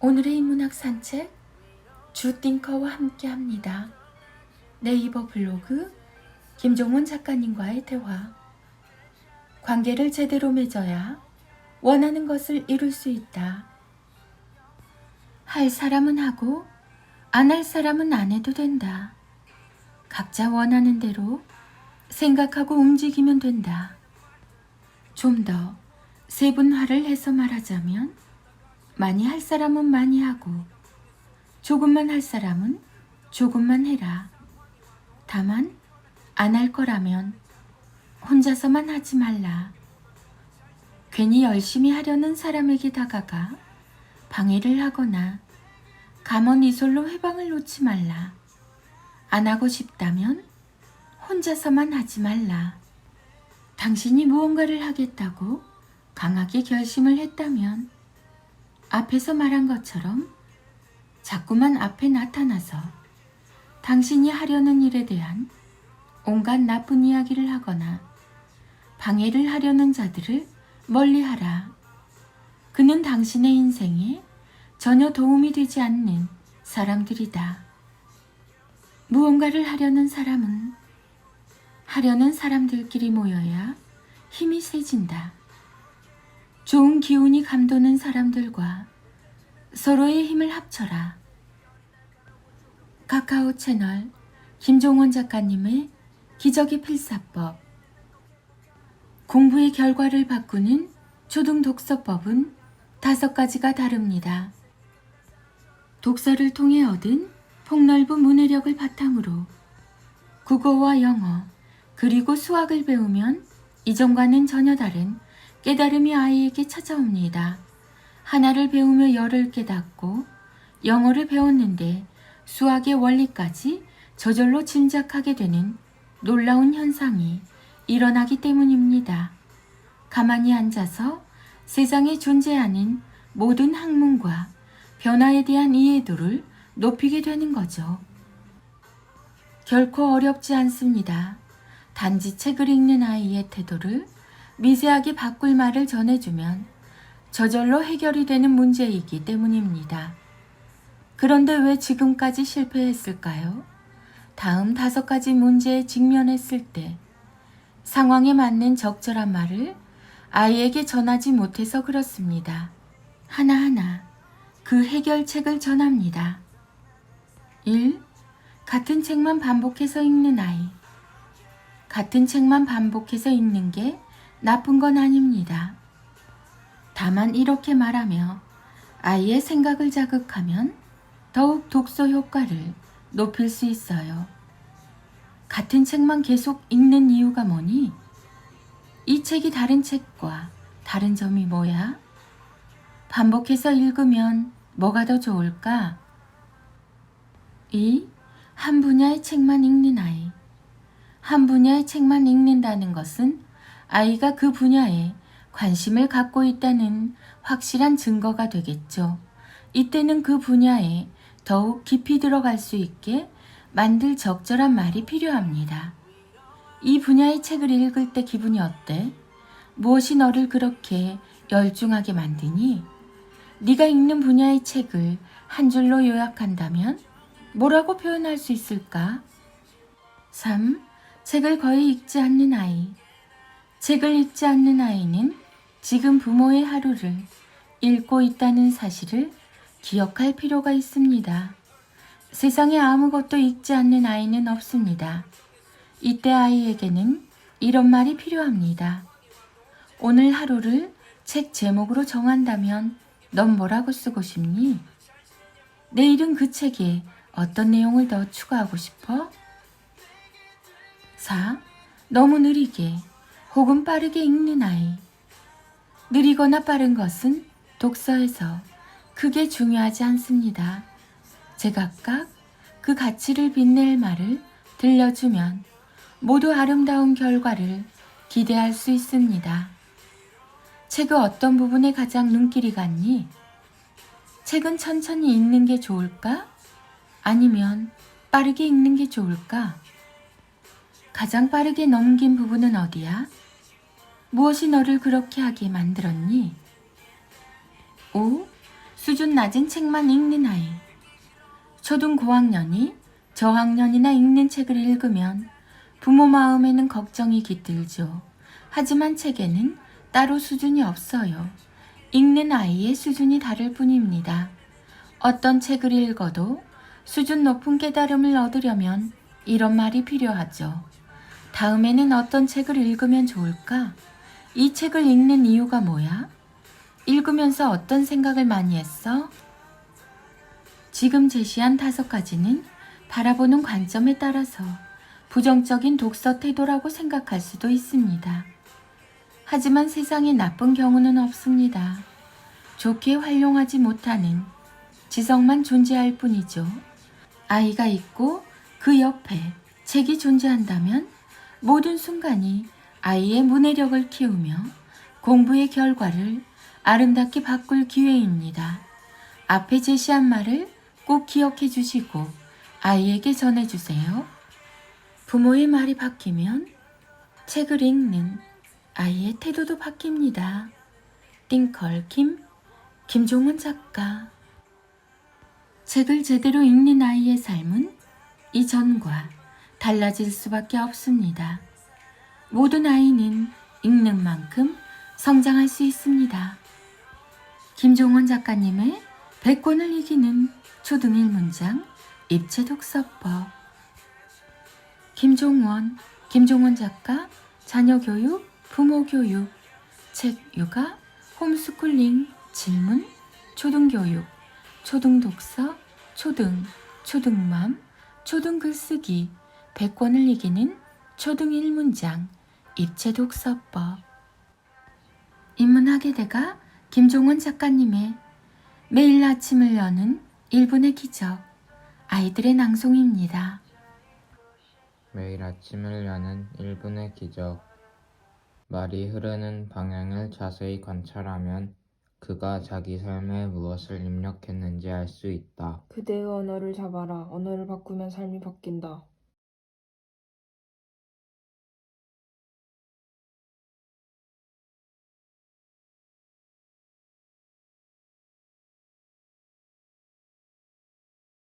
오늘의 인문학 산책 주띵커와 함께 합니다. 네이버 블로그 김종원 작가님과의 대화 관계를 제대로 맺어야 원하는 것을 이룰 수 있다. 할 사람은 하고 안 할 사람은 안 해도 된다. 각자 원하는 대로 생각하고 움직이면 된다. 좀 더 세분화를 해서 말하자면 많이 할 사람은 많이 하고 조금만 할 사람은 조금만 해라. 다만 안 할 거라면 혼자서만 하지 말라. 괜히 열심히 하려는 사람에게 다가가 방해를 하거나 감언 이솔로 회방을 놓지 말라. 안 하고 싶다면 혼자서만 하지 말라. 당신이 무언가를 하겠다고 강하게 결심을 했다면 앞에서 말한 것처럼 자꾸만 앞에 나타나서 당신이 하려는 일에 대한 온갖 나쁜 이야기를 하거나 방해를 하려는 자들을 멀리 하라. 그는 당신의 인생에 전혀 도움이 되지 않는 사람들이다. 무언가를 하려는 사람은 하려는 사람들끼리 모여야 힘이 세진다. 좋은 기운이 감도는 사람들과 서로의 힘을 합쳐라. 카카오 채널 김종원 작가님의 기적의 필사법 공부의 결과를 바꾸는 초등 독서법은 다섯 가지가 다릅니다. 독서를 통해 얻은 폭넓은 문해력을 바탕으로 국어와 영어 그리고 수학을 배우면 이전과는 전혀 다른 깨달음이 아이에게 찾아옵니다. 하나를 배우며 열을 깨닫고 영어를 배웠는데 수학의 원리까지 저절로 짐작하게 되는 놀라운 현상이 일어나기 때문입니다. 가만히 앉아서 세상에 존재하는 모든 학문과 변화에 대한 이해도를 높이게 되는 거죠. 결코 어렵지 않습니다. 단지 책을 읽는 아이의 태도를 미세하게 바꿀 말을 전해주면 저절로 해결이 되는 문제이기 때문입니다. 그런데 왜 지금까지 실패했을까요? 다음 다섯 가지 문제에 직면했을 때 상황에 맞는 적절한 말을 아이에게 전하지 못해서 그렇습니다. 하나하나 그 해결책을 전합니다. 1. 같은 책만 반복해서 읽는 아이. 같은 책만 반복해서 읽는 게 나쁜 건 아닙니다. 다만 이렇게 말하며 아이의 생각을 자극하면 더욱 독서 효과를 높일 수 있어요. 같은 책만 계속 읽는 이유가 뭐니? 이 책이 다른 책과 다른 점이 뭐야? 반복해서 읽으면 뭐가 더 좋을까? 2. 한 분야의 책만 읽는 아이. 한 분야의 책만 읽는다는 것은 아이가 그 분야에 관심을 갖고 있다는 확실한 증거가 되겠죠. 이때는 그 분야에 더욱 깊이 들어갈 수 있게 만들 적절한 말이 필요합니다. 이 분야의 책을 읽을 때 기분이 어때? 무엇이 너를 그렇게 열중하게 만드니? 네가 읽는 분야의 책을 한 줄로 요약한다면 뭐라고 표현할 수 있을까? 3. 책을 거의 읽지 않는 아이. 책을 읽지 않는 아이는 지금 부모의 하루를 읽고 있다는 사실을 기억할 필요가 있습니다. 세상에 아무것도 읽지 않는 아이는 없습니다. 이때 아이에게는 이런 말이 필요합니다. 오늘 하루를 책 제목으로 정한다면 넌 뭐라고 쓰고 싶니? 내일은 그 책에 어떤 내용을 더 추가하고 싶어? 4. 너무 느리게 혹은 빠르게 읽는 아이. 느리거나 빠른 것은 독서에서 크게 중요하지 않습니다. 제각각 그 가치를 빛낼 말을 들려주면 모두 아름다운 결과를 기대할 수 있습니다. 책의 어떤 부분에 가장 눈길이 갔니? 책은 천천히 읽는 게 좋을까? 아니면 빠르게 읽는 게 좋을까? 가장 빠르게 넘긴 부분은 어디야? 무엇이 너를 그렇게 하게 만들었니? 5. 수준 낮은 책만 읽는 아이. 초등 고학년이 저학년이나 읽는 책을 읽으면 부모 마음에는 걱정이 깃들죠. 하지만 책에는 따로 수준이 없어요. 읽는 아이의 수준이 다를 뿐입니다. 어떤 책을 읽어도 수준 높은 깨달음을 얻으려면 이런 말이 필요하죠. 다음에는 어떤 책을 읽으면 좋을까? 이 책을 읽는 이유가 뭐야? 읽으면서 어떤 생각을 많이 했어? 지금 제시한 다섯 가지는 바라보는 관점에 따라서 부정적인 독서 태도라고 생각할 수도 있습니다. 하지만 세상에 나쁜 경우는 없습니다. 좋게 활용하지 못하는 지성만 존재할 뿐이죠. 아이가 있고 그 옆에 책이 존재한다면 모든 순간이 아이의 문해력을 키우며 공부의 결과를 아름답게 바꿀 기회입니다. 앞에 제시한 말을 꼭 기억해 주시고 아이에게 전해 주세요. 부모의 말이 바뀌면 책을 읽는 아이의 태도도 바뀝니다. 띵컬 김 김종원 작가 책을 제대로 읽는 아이의 삶은 이전과 달라질 수밖에 없습니다. 모든 아이는 읽는 만큼 성장할 수 있습니다. 김종원 작가님의 100권을 이기는 초등 1문장 입체 독서법 김종원, 김종원 작가 자녀 교육, 부모 교육, 책 육아, 홈스쿨링, 질문, 초등 교육, 초등 독서, 초등, 초등맘, 초등 글쓰기, 100권을 이기는 초등 1문장 입체 독서법 인문학의 대가 김종원 작가님의 매일 아침을 여는 1분의 기적 아이들의 낭송입니다. 매일 아침을 여는 1분의 기적. 말이 흐르는 방향을 자세히 관찰하면 그가 자기 삶에 무엇을 입력했는지 알 수 있다. 그대의 언어를 잡아라. 언어를 바꾸면 삶이 바뀐다.